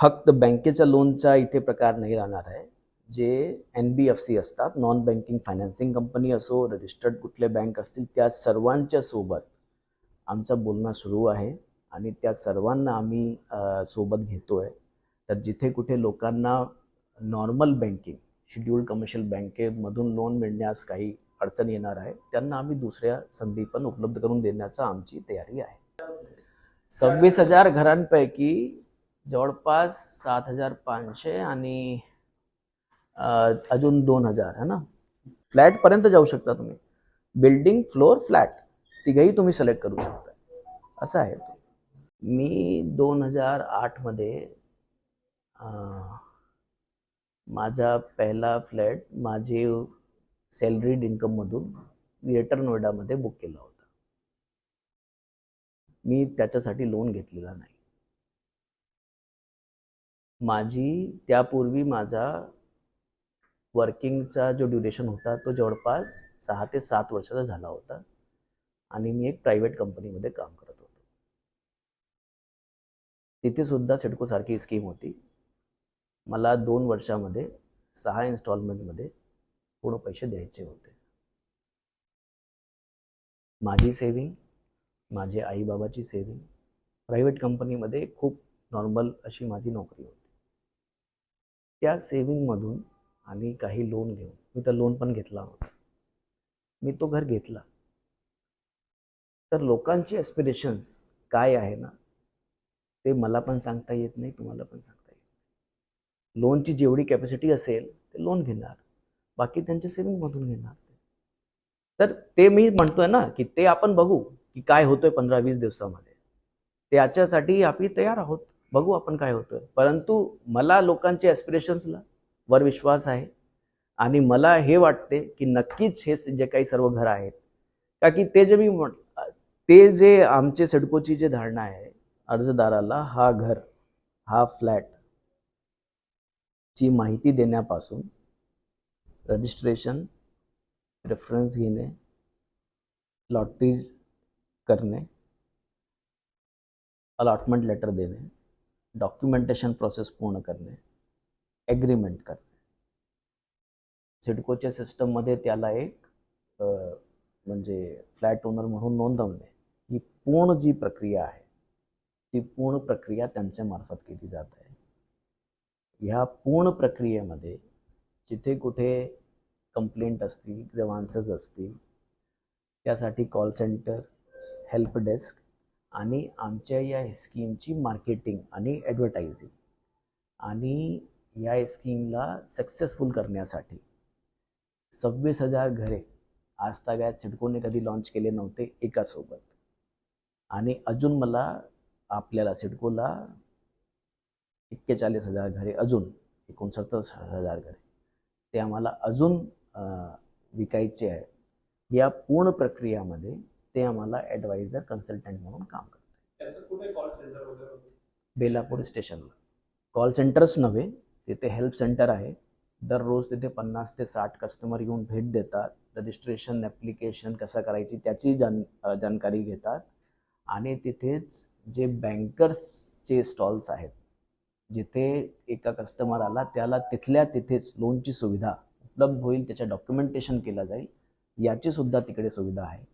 फक्त बँकेच्या लोनचा इथे प्रकार नाही राहणार आहे. जे एन बी एफ सी असतात नॉन बँकिंग फायनान्सिंग कंपनी असो रजिस्टर्ड कुठले बँक असतील त्या सर्वांच्या सोबत आमचं बोलणं सुरू आहे आणि त्या सर्वांना आम्ही सोबत घेतो आहे तर जिथे कुठे लोकांना नॉर्मल बँकिंग शेड्यूल्ड कमर्शियल बँकेमधून लोन मिळण्यास काही अडचण येणार आहे त्यांना आम्ही दुसऱ्या संधी पण उपलब्ध करून देण्याचा आमची तयारी आहे. सव्वीस हजार घरांपैकी जवळपास सात हजार पाचशे आणि अजून दोन हजार है ना? फ्लॅटपर्यंत जाऊ शकता तुम्ही. बिल्डिंग फ्लोअर फ्लॅट तिघही तुम्ही सिलेक्ट करू शकता. असं आहे तो. मी दोन हजार आठमध्ये माझा पहिला फ्लॅट माझे सॅलरीड इन्कममधून ग्रेटर नोएडामध्ये बुक केला होता. मी त्याच्यासाठी लोन घेतलेला नाही. माझी त्यापूर्वी माझा वर्किंगचा जो ड्युरेशन होता तो जवळपास सहा ते सात वर्षाचा झाला होता आणि मी एक प्रायव्हेट कंपनीमध्ये काम करत होतो. तिथे सुद्धा सिडको सारखी स्कीम होती. मला दोन वर्षामध्ये सहा इन्स्टॉलमेंटमध्ये पूर्ण पैसे द्यायचे होते. माझी सेविंग माझे आईबाबाची सेविंग प्रायव्हेट कंपनीमध्ये खूप नॉर्मल अशी माझी नोकरी होती. त्या सेविंगमधून आणि काही लोन घेऊन मी तर लोन पण घेतला होता. मी तो घर घेतला. तर लोकांची ॲस्पिरेशन्स काय आहे ना ते मला पण सांगता येत नाही तुम्हाला पण सांगता येत नाही. लोनची जेवढी कॅपॅसिटी असेल ते लोन घेणार. बाकी त्यांच्या सेविंगमधून घेणार तर ते मी म्हणतोय ना की ते आपण बघू. की काय होतोय पंधरा वीस दिवसामध्ये. त्याच्यासाठी आम्ही तयार आहोत. बघू आपण काय होतोय. परंतु मला लोकांच्या ॲस्पिरेशन्सला वर विश्वास आहे. आणि मला हे वाटते की नक्कीच हे जे काही सर्व घर आहेत का की ते जे मी ते जे आमचे सिडकोची जे धारणा आहे अर्जदाराला हा घर हा फ्लॅट ची माहिती देण्यापासून रजिस्ट्रेशन रेफरन्स घेणे लॉटरी करणे अलॉटमेंट लेटर देणे डॉक्युमेंटेशन प्रोसेस पूर्ण करणे ॲग्रीमेंट करणे सिडकोच्या सिस्टममध्ये त्याला एक म्हणजे फ्लॅट ओनर म्हणून नोंदवणे ही पूर्ण जी प्रक्रिया आहे ती पूर्ण प्रक्रिया त्यांच्या मार्फत केली जात आहे. ह्या पूर्ण प्रक्रियेमध्ये जिथे कुठे कंप्लेंट असतील ग्रवान्सेस असतील त्यासाठी कॉल सेंटर हेल्प डेस्क आणि आमच्या या स्कीमची मार्केटिंग आणि ॲडव्हर्टायझिंग आणि या स्कीमला सक्सेसफुल करण्यासाठी सव्वीस हजार घरे आजतागायत सिडकोने कधी लॉन्च केले नव्हते एकासोबत. आणि अजून मला आपल्याला सिडकोला एक्केचाळीस हजार घरे अजून एकोणसत्तर हजार घरे ते आम्हाला अजून विकायचे आहे या पूर्ण प्रक्रियामध्ये ते आम्हाला ॲडवायझर कन्सल्टंट म्हणून काम करतात? बेलापूर स्टेशनला. कॉल सेंटर्स नव्हे तिथे हेल्प सेंटर आहे. दररोज तिथे पन्नास ते साठ कस्टमर येऊन भेट देतात. रजिस्ट्रेशन ॲप्लिकेशन कसं करायची त्याची जान जानकारी घेतात. आणि तिथेच जे बँकर्सचे स्टॉल्स आहेत जिथे एका कस्टमर आला त्याला तिथल्या तिथेच लोनची सुविधा उपलब्ध होईल त्याच्या डॉक्युमेंटेशन केलं जाईल याची सुद्धा तिकडे सुविधा आहे.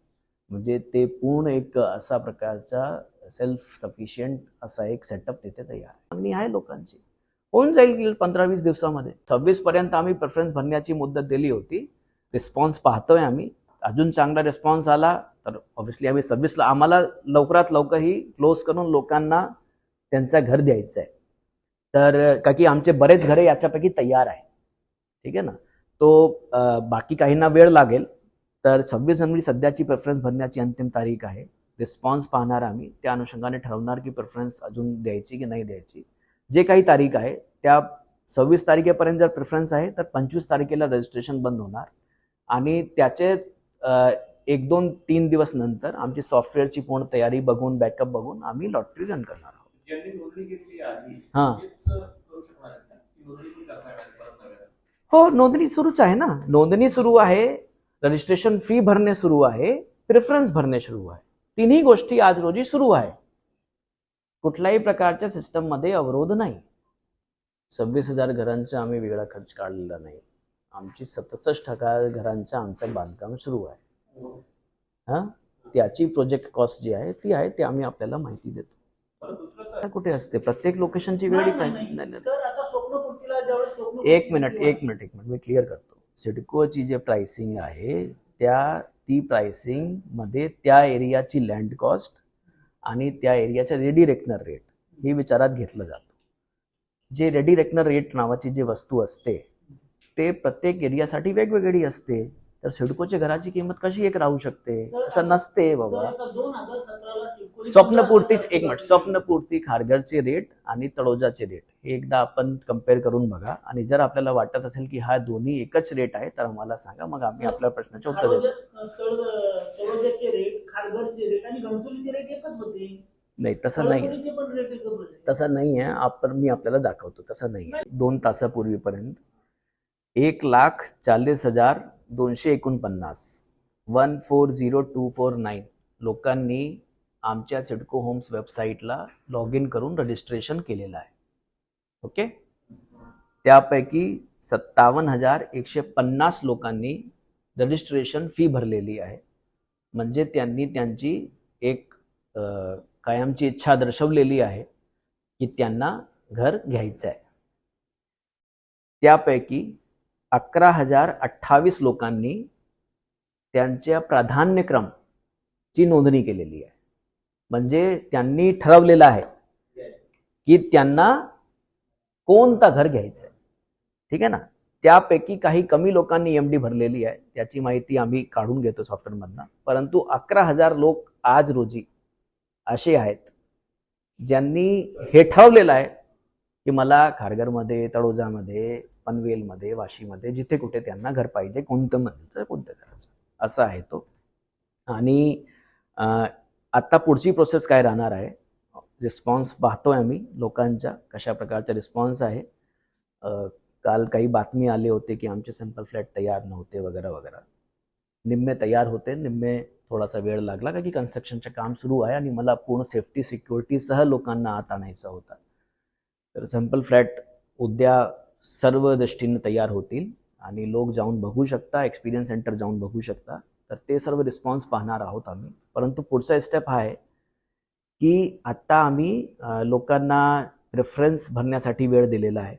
म्हणजे ते पूर्ण एक असा प्रकारचा सेल्फ सफिशियंट असा एक सेटअप तिथे तयार मागणी आहे लोकांची. होऊन जाईल पंधरा वीस दिवसामध्ये. सव्वीस पर्यंत आम्ही प्रेफरन्स भरण्याची मुदत दिली होती. रिस्पॉन्स पाहतोय आम्ही. अजून चांगला रिस्पॉन्स आला तर ऑब्व्हियसली आम्ही सव्वीसला आम्हाला लवकरात लवकर ही क्लोज करून लोकांना त्यांचा घर द्यायचं आहे. तर का की आमचे बरेच घरे याच्यापैकी तयार आहे ठीक आहे ना? तो बाकी काहींना वेळ लागेल. तर सव्वीस जानेवारी सध्याची प्रेफरन्स भरण्याची अंतिम तारीख आहे. रिस्पॉन्स पाहणार आम्ही. त्या अनुषंगाने ठरवणार की प्रेफरन्स अजून द्यायची की नाही द्यायची. जे काही तारीख आहे त्या सव्वीस तारखेपर्यंत जर प्रेफरन्स आहे तर पंचवीस तारखेला रजिस्ट्रेशन बंद होणार. आणि त्याचे एक दोन तीन दिवस नंतर आमची सॉफ्टवेअरची पूर्ण तयारी बघून बॅकअप बघून आम्ही लॉटरी रन करणार आहोत. हां? हो नोंदणी सुरूच आहे ना. नोंदणी सुरू आहे. रजिस्ट्रेशन फी भरणे सुरू आहे प्रेफरन्स भरणे सुरू आहे. तिन्ही गोष्टी आज रोजी सुरू आहे. कुठल्याही प्रकारच्या सिस्टममध्ये अवरोध नाही. सव्वीस हजार घरांचा आम्ही वेगळा खर्च काढलेला नाही. आमची सदुसष्ट हजार घरांचं आमचं बांधकाम सुरू आहे. हां? त्याची प्रोजेक्ट कॉस्ट जी आहे ती आहे ते आम्ही आपल्याला माहिती देतो. कुठे असते? प्रत्येक लोकेशनची स्वप्न एक मिनिट एक मिनिट एक मिनिट. मी क्लिअर करतो. सिडकोची जे प्राइसिंग आहे त्या ती प्राइसिंगमध्ये त्या एरियाची लँड कॉस्ट आणि त्या एरियाचा रेडी रेकनर रेट हे विचारात घेतलं जातं. जे रेडी रेकनर रेट नावाची जी वस्तू असते ते प्रत्येक एरियासाठी वेगवेगळी असते. तर सिडकोच्या घराची किंमत कशी एक राहू शकते? असं नसते बाबा. स्वप्नपूर्तीच एक मिनिट. स्वप्नपूर्ती खारघरचे रेट आणि तळोजाचे रेट. हे एकदा आपण कंपेअर करून बघा. आणि जर आपल्याला वाटत असेल की हा दोन्ही एकच रेट आहे तर आम्हाला सांगा. मग आम्ही आपल्या प्रश्नाचे उत्तर देतो. नाही तसं नाही तसं नाही आहे आपण मी आपल्याला दाखवतो. तसं नाही. आहे दोन तासापूर्वीपर्यंत. एक लाख चाळीस हजार दोनशे एकोणपन्नास. One four zero two four nine. लोकांनी आमच्या सिडको होम्स वेबसाईटला लॉग इन करून रजिस्ट्रेशन केलेलं आहे. ओके? त्यापैकी सत्तावन्न हजार एकशे पन्नास लोकांनी रजिस्ट्रेशन फी भरलेली आहे. म्हणजे त्यांनी त्यांची एक कायमची इच्छा दर्शवलेली आहे की त्यांना घर घ्यायचं आहे त्यापैकी अकरा हजार अठ्ठावीस लोकांनी त्यांच्या प्राधान्यक्रम ची नोंदणी केलेली आहे. म्हणजे त्यांनी ठरवलेलं आहे की त्यांना कोणता घर घ्यायचं आहे ठीक आहे ना? त्यापैकी काही कमी लोकांनी एम डी भरलेली आहे. त्याची माहिती आम्ही काढून घेतो सॉफ्टवेअरमधनं. परंतु अकरा हजार लोक आज रोजी असे आहेत ज्यांनी हे ठरवलेलं आहे की मला खारघरमध्ये तळोजामध्ये पनवेलमध्ये वाशीमध्ये जिथे कुठे त्यांना घर पाहिजे कोणतं म्हणायचं कोणतं घराचं असं आहे तो. आणि आत्ता पुढची प्रोसेस काय राहणार आहे? रिस्पॉन्स पाहतोय आम्ही लोकांच्या कशा प्रकारचा रिस्पॉन्स आहे. काल काही बातमी आली होती की आमचे सॅम्पल फ्लॅट तयार नव्हते वगैरे वगैरे. निम्मे तयार होते निम्मे थोडासा वेळ लागला का की कन्स्ट्रक्शनचं काम सुरू आहे आणि मला पूर्ण सेफ्टी सिक्युरिटीसह लोकांना आत आणायचा होता. तर सॅम्पल फ्लॅट उद्या सर्व दृष्टीनं तयार होतील आणि लोक जाऊन बघू शकता एक्सपिरियन्स सेंटर जाऊन बघू शकता. तर ते सर्व रिस्पॉन्स पाहणार आहोत आम्ही. परंतु पुढचा स्टेप हा आहे की आत्ता आम्ही लोकांना रेफरन्स भरण्यासाठी वेळ दिलेला आहे.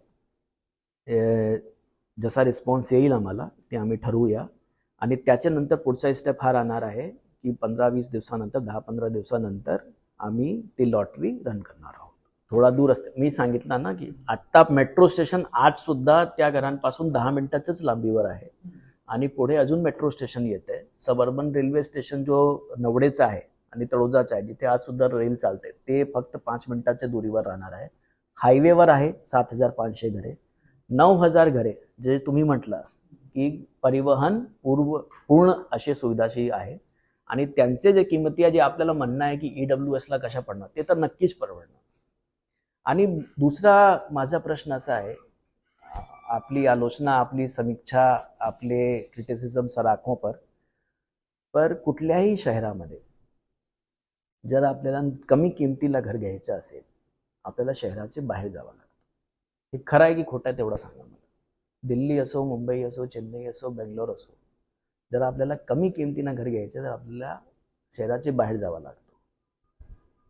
जसा रिस्पॉन्स येईल आम्हाला ते आम्ही ठरवूया. आणि त्याच्यानंतर पुढचा स्टेप हा राहणार आहे की पंधरा वीस दिवसानंतर दहा पंधरा दिवसानंतर आम्ही ती लॉटरी रन करणार आहोत. थोडा दूर असते. मी सांगितलं ना की आत्ता मेट्रो स्टेशन आज सुद्धा त्या घरांपासून दहा मिनिटाच्याच लांबीवर आहे. आणि पुढे अजून मेट्रो स्टेशन येत आहे सबअर्बन रेल्वे स्टेशन जो नवडेचा आहे आणि तळोजाचा आहे जिथे आज सुद्धा रेल चालते ते फक्त पाच मिनिटाच्या दुरीवर राहणार आहे. हायवेवर आहे सात हजार पाचशे घरे. नऊ हजार घरे जे तुम्ही म्हटलं की परिवहन पूर्व पूर्ण अशी सुविधाशी आहे. आणि त्यांचे जे किंमती आहे जे आपल्याला म्हणणं आहे की ई डब्ल्यू एसला कशा पडणार ते तर नक्कीच परवडणार. आणि दुसरा माझा प्रश्न असा आहे आपली आलोचना आपली समीक्षा आपले क्रिटिसिझम सर आंखों पर पर कुठल्याही शहरामध्ये जर आपल्याला कमी किमतीला घर घ्यायचं असेल आपल्याला शहराचे बाहेर जावं लागतं. हे खरं आहे की खोटं आहे तेवढं सांगा मला. दिल्ली असो मुंबई असो चेन्नई असो बेंगलोर असो जर आपल्याला कमी किमतीनं घर घ्यायचं तर आपल्याला शहराचे बाहेर जावं लागतं.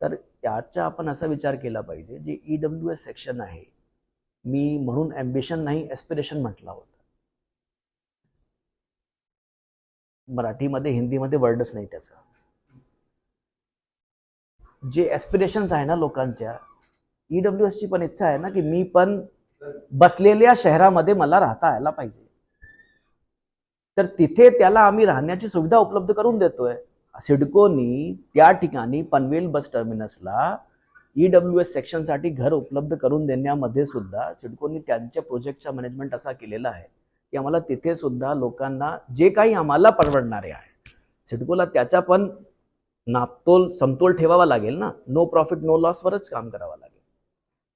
तर याचा आपण असा विचार केला पाहिजे जे ई डब्ल्यू एस सेक्शन आहे. मी म्हणून ॲम्बिशन नाही एस्पिरेशन म्हटला होता. मराठीमध्ये हिंदीमध्ये वर्डच नाही त्याचा. जे एस्पिरेशन्स आहे ना लोकांच्या ई डब्ल्यू एसची पण इच्छा आहे ना की मी पण बसलेल्या शहरामध्ये मला राहता यायला पाहिजे. तर तिथे त्याला आम्ही राहण्याची सुविधा उपलब्ध करून देतोय. सिडकोनी त्या ठिकाणी पनवेल बस टर्मिनसला ई डब्ल्यू एस सेक्शनसाठी घर उपलब्ध करून देण्यामध्ये सुद्धा सिडकोनी त्यांच्या प्रोजेक्टचा मॅनेजमेंट असा केलेला आहे की आम्हाला तिथे सुद्धा लोकांना जे काही आम्हाला परवडणारे आहे सिडकोला त्याचा पण नापतोल समतोल ठेवावा लागेल ना? नो प्रॉफिट नो लॉसवरच काम करावं लागेल.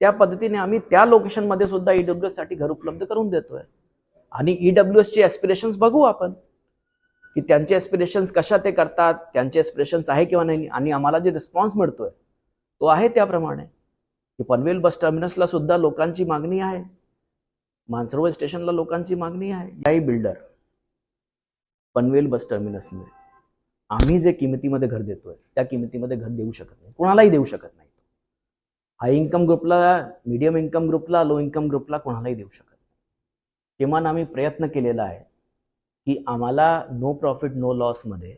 त्या पद्धतीने आम्ही त्या लोकेशनमध्ये सुद्धा ई डब्ल्यू एससाठी घर उपलब्ध करून देतोय. आणि ई डब्ल्यू एसचे ॲस्पिरेशन्स बघू आपण. की त्यांचे एस्पिरेशन्स कशा ते करतात त्यांचे एस्पिरेशन्स आहे किंवा नाही आणि आम्हाला जे रिस्पॉन्स मिळतोय तो आहे त्याप्रमाणे. की पनवेल बस टर्मिनसला सुद्धा लोकांची मागणी आहे. मानसरोवर स्टेशनला लोकांची मागणी आहे. याही बिल्डर पनवेल बस टर्मिनसने आम्ही जे किमतीमध्ये घर देतोय त्या किमतीमध्ये घर देऊ शकत नाही. कोणालाही देऊ शकत नाही. हाय इन्कम ग्रुपला मीडियम इन्कम ग्रुपला लो इन्कम ग्रुपला कोणालाही देऊ शकत नाही. किमान आम्ही प्रयत्न केलेला आहे की आम्हाला नो प्रॉफिट नो लॉसमध्ये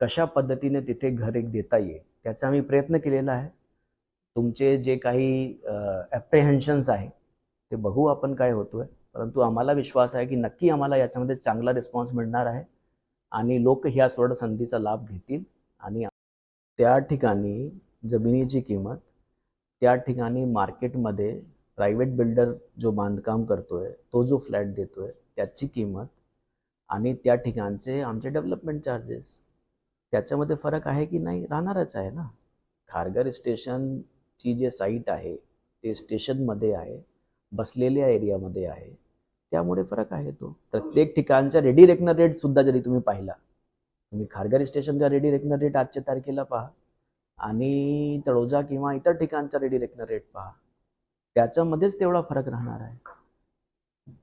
कशा पद्धतीने तिथे घर एक देता येईल त्याचा आम्ही प्रयत्न केलेला आहे. तुमचे जे काही ॲप्रेहेन्शन्स आहे ते बघू आपण काय होतोय. परंतु आम्हाला विश्वास आहे की नक्की आम्हाला याच्यामध्ये चांगला रिस्पॉन्स मिळणार आहे आणि लोक ह्या स्वर्ण संधीचा लाभ घेतील आणि त्या ठिकाणी जमिनीची किंमत त्या ठिकाणी मार्केटमध्ये प्रायव्हेट बिल्डर जो बांधकाम करतोय तो जो फ्लॅट देतोय त्याची किंमत आणि त्या ठिकाणचे आमचे डेव्हलपमेंट चार्जेस त्याच्यामध्ये फरक आहे की नाही? राहणारच आहे ना. खारघर स्टेशनची जे साईट आहे ते स्टेशनमध्ये आहे बसलेल्या एरियामध्ये आहे. त्यामुळे फरक आहे तो. प्रत्येक ठिकाणचा रेडी रेकनर रेट सुद्धा जरी तुम्ही पाहिला तुम्ही खारघर स्टेशनचा रेडी रेकनर रेट आजच्या तारखेला पहा आणि तळोजा किंवा इतर ठिकाणचा रेडी रेकनर रेट पहा. त्याच्यामध्येच तेवढा फरक राहणार आहे.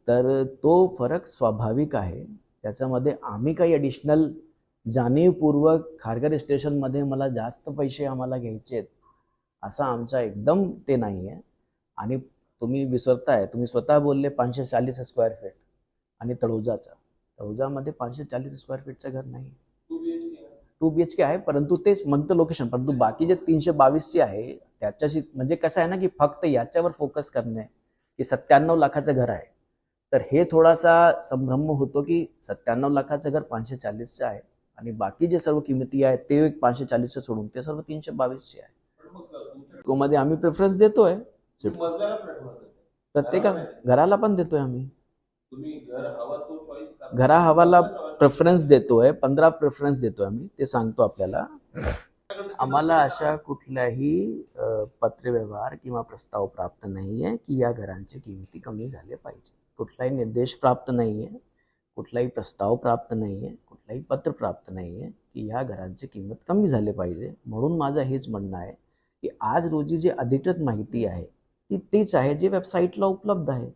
तर तो फरक स्वाभाविक आहे. त्याच्यामध्ये आम्ही काही ॲडिशनल जाणीवपूर्वक खारघर स्टेशनमध्ये मला जास्त पैसे आम्हाला घ्यायचे आहेत असा आमचा एकदम ते नाही आहे आणि तुम्ही विसरताय तुम्ही स्वतः बोलले पाचशे चाळीस स्क्वेअर फीट आणि तळोजाचा. तळोजामध्ये पाचशे चाळीस स्क्वेअर फीटचं घर नाही. टू बी एच के आहे परंतु ते मग लोकेशन परंतु बाकी जे तीनशे बावीसची आहे त्याच्याशी म्हणजे कसं आहे ना की फक्त याच्यावर फोकस करणे की सत्त्याण्णव लाखाचं घर आहे. तर हे थोडासा संभ्रम होतो की सत्त्याण्णव लाखाचं घर पाचशे चाळीसचं आहे आणि बाकी जे सर्व किमती आहेत ते एक पाचशे चाळीसचं सोडून ते सर्व तीनशे बावीसचे आहे. कोमध्ये आम्ही प्रेफरन्स देतोय? प्रत्येका घराला पण देतोय आम्ही. घरा हवाला प्रेफरन्स देतोय पंधरा प्रेफरन्स देतोय आम्ही ते सांगतो आपल्याला. आम्हाला अशा कुठल्याही पत्रव्यवहार किंवा प्रस्ताव प्राप्त नाही आहे की या घरांचे किमती कमी झाले पाहिजे. कुठलाही निर्देश प्राप्त नाही आहे कुठलाही प्रस्ताव प्राप्त नाही आहे कुठलाही पत्र प्राप्त नाही आहे की ह्या घरांची किंमत कमी झाली पाहिजे. म्हणून माझं हेच म्हणणं आहे की आज रोजी जी अधिकृत माहिती आहे ती तीच आहे जे वेबसाईटला उपलब्ध आहे.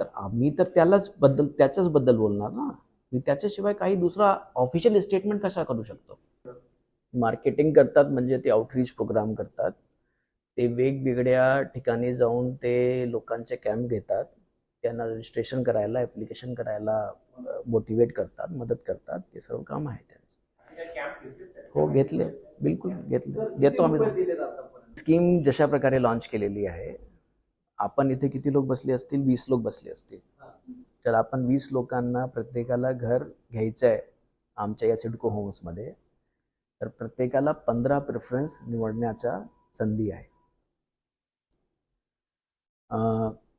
तर आम्ही तर त्यालाच बद्दल त्याच्याच बद्दल बोलणार ना? मी त्याच्याशिवाय काही दुसरा ऑफिशियल स्टेटमेंट कशा करू शकतो? मार्केटिंग करतात म्हणजे ते आउटरीच प्रोग्राम करतात. ते वेगवेगळ्या ठिकाणी जाऊन ते लोकांचे कॅम्प घेतात. त्यांना रजिस्ट्रेशन करायला ॲप्लिकेशन करायला मोटिवेट करतात मदत करतात. ते सर्व काम आहे त्यांचं. हो घेतले. बिलकुल घेतले. देतो आम्ही स्कीम जशा प्रकारे लॉन्च केलेली आहे आपण इथे किती लोक बसले असतील? वीस लोक बसले असतील. तर आपण वीस लोकांना प्रत्येकाला घर घ्यायचं आहे आमच्या या सिडको होम्समध्ये तर प्रत्येकाला पंधरा प्रेफरन्स निवडण्याच्या संधी आहे.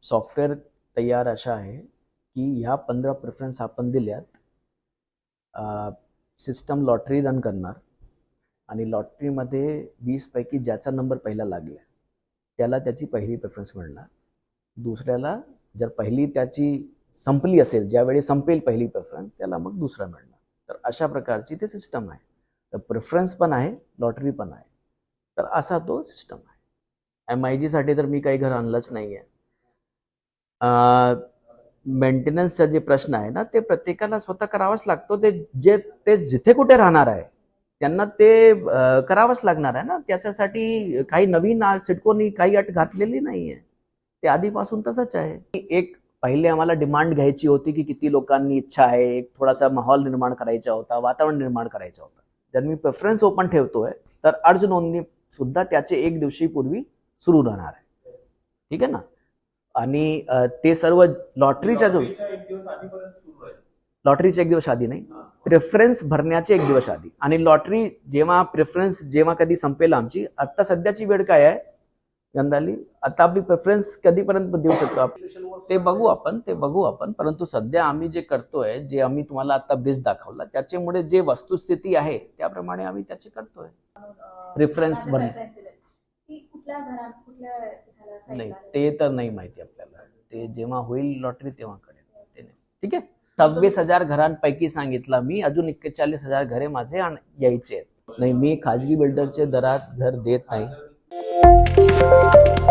सॉफ्टवेअर तयार अशा आहे की ह्या पंधरा प्रेफरन्स आपण दिल्यात सिस्टम लॉटरी रन करणार आणि लॉटरीमध्ये वीसपैकी ज्याचा नंबर पहिला लागला त्याला त्याची पहिली प्रेफरन्स मिळणार. दुसऱ्याला जर पहिली त्याची संपली असेल ज्यावेळी संपेल पहिली प्रेफरन्स त्याला मग दुसरा मिळणार. तर अशा प्रकारची ते सिस्टम आहे. तर प्रेफरन्स पण आहे लॉटरी पण आहे. तर असा तो सिस्टम आहे. एम आय जीसाठी तर मी काही घर आणलंच नाही आहे मेंटेनन्सचा जे प्रश्न आहे ना ते प्रत्येकाला स्वतः करावाच लागतो. ते जे ते जिथे कुठे राहणार आहे त्यांना ते करावंच लागणार आहे ना. त्याच्यासाठी काही नवीन सिडकोनी काही अट घातलेली नाही आहे ते आधीपासून तसंच आहे. एक पहिले आम्हाला डिमांड घ्यायची होती की किती लोकांनी इच्छा आहे. एक थोडासा माहोल निर्माण करायचा होता वातावरण निर्माण करायचा होता. जर मी प्रेफरन्स ओपन ठेवतोय तर अर्ज नोंदणी सुद्धा त्याचे एक दिवशी पूर्वी सुरू राहणार आहे. ठीक आहे ना? आणि ते सर्व लॉटरीच्या जो लॉटरीचे एक दिवस आधी नाही. प्रेफरन्स भरण्याचे एक दिवस आधी. आणि लॉटरी जेव्हा प्रेफरन्स जेव्हा कधी संपेल आमची आता सध्याची वेळ काय आहे? गंधाली आता आपली प्रेफरन्स कधीपर्यंत देऊ शकतो आपण? ते बघू आपण ते बघू आपण. परंतु सध्या आम्ही जे करतोय जे आम्ही तुम्हाला आता ब्रिज दाखवला त्याच्यामुळे जे वस्तुस्थिती आहे त्याप्रमाणे आम्ही त्याचे करतोय. ह्याला site नाही ते तर नाही माहिती आपल्याला. ते जेव्हा होईल लॉटरी तेव्हा कळेल. ते नाही. ठीक आहे? सव्वीस हजार घरांपैकी सांगितलं मी. अजून एक्केचाळीस हजार घरे माझे आण- यायचे आहेत. नाही मी खाजगी बिल्डरचे दरात घर देत नाही. Thank you.